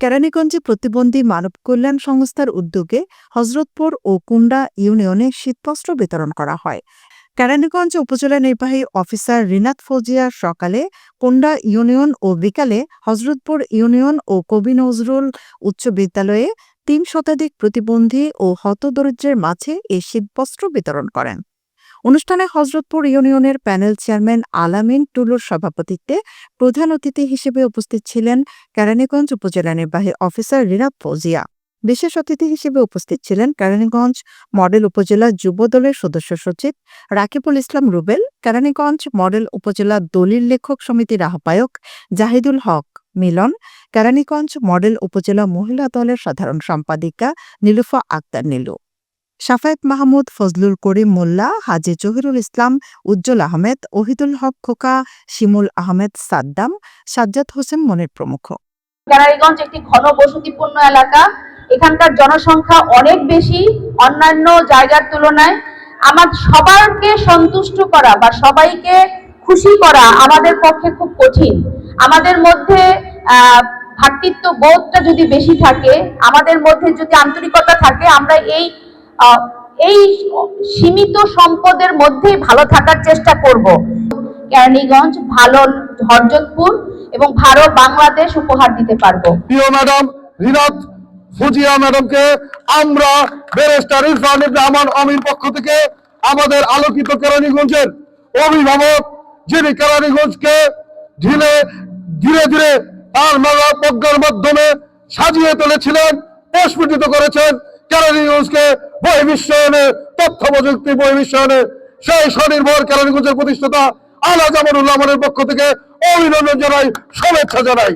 কেরানীগঞ্জে প্রতিবন্ধী মানব কল্যাণ সংস্থার উদ্যোগে হজরতপুর ও কুন্ডা ইউনিয়নে শীতবস্ত্র বিতরণ করা হয়। কেরানীগঞ্জ উপজেলা নির্বাহী অফিসার রিনাত ফৌজিয়া সকালে কুন্ডা ইউনিয়ন ও বিকালে হজরতপুর ইউনিয়ন ও কবি নজরুল উচ্চ বিদ্যালয়ে তিন শতাধিক প্রতিবন্ধী ও হতদরিদ্রের মাঝে এই শীতবস্ত্র বিতরণ করেন। অনুষ্ঠানে হজরতপুর ইউনিয়নের প্যানেল চেয়ারম্যান আলামিন টুলুর সভাপতিত্বে প্রধান অতিথি হিসেবে উপস্থিত ছিলেন কেরানীগঞ্জ উপজেলা নির্বাহী অফিসার রিনাত ফৌজিয়া। বিশেষ অতিথি হিসেবে উপস্থিত ছিলেন কেরানীগঞ্জ মডেল উপজেলা যুব দলের সদস্য সচিব রাকিবুল ইসলাম রুবেল, কেরানীগঞ্জ মডেল উপজেলা দলিল লেখক সমিতির আহ্বায়ক জাহিদুল হক মিলন, কেরানীগঞ্জ মডেল উপজেলা মহিলা দলের সাধারণ সম্পাদিকা নীলুফা আক্তার নীলু। সাফায়েত মাহমুদ, ফজলুল করিম মোল্লা, হাজি জহিরুল ইসলাম, উজ্জ্বল আহমেদ, ওহিদুল হক খোকা, শিমুল আহমেদ সাদ্দাম, সাজ্জাদ হোসেন মনির প্রমুখ। কেরানীগঞ্জ একটি ঘন বসতিপূর্ণ এলাকা। এখানকার জনসংখ্যা অনেক বেশি, অন্যান্য জায়গার তুলনায়। আমার সবারকে সন্তুষ্ট করা বা সবাইকে খুশি করা আমাদের পক্ষে খুব কঠিন। আমাদের মধ্যে আহ ভ্রাতৃত্ব বোধটা যদি বেশি থাকে, আমাদের মধ্যে যদি আন্তরিকতা থাকে, আমরা এই এই সীমিত সম্পদের মধ্যেই ভালো থাকার চেষ্টা করব। কেরানীগঞ্জ, ভালো হরজতপুর এবং ভারত বাংলাদেশ উপহার দিতে পারব। প্রিয় ম্যাডাম রিনাত ফুজিয়া ম্যাডামকে আমরা ব্যারিস্টার ইরফান রহমান আমির পক্ষ থেকে আমাদের আলোকিত কেরানীগঞ্জের অভিভাবক যিনি কেরানীগঞ্জকে ঢিলে, ধীরে ধীরে তার মেলা প্রজ্ঞার মাধ্যমে সাজিয়ে তুলেছিলেন, প্রস্ফুটিত করেছেন কেরানীগঞ্জকে বহির্বিশ্বায়নে তথ্য প্রযুক্তি বহির্বিশ্বায়নে সেই স্বনির্ভর কেরানীগঞ্জের প্রতিষ্ঠাতা আলা জামানুল্লাহ পক্ষ থেকে অভিনন্দন জানাই, শুভেচ্ছা জানাই।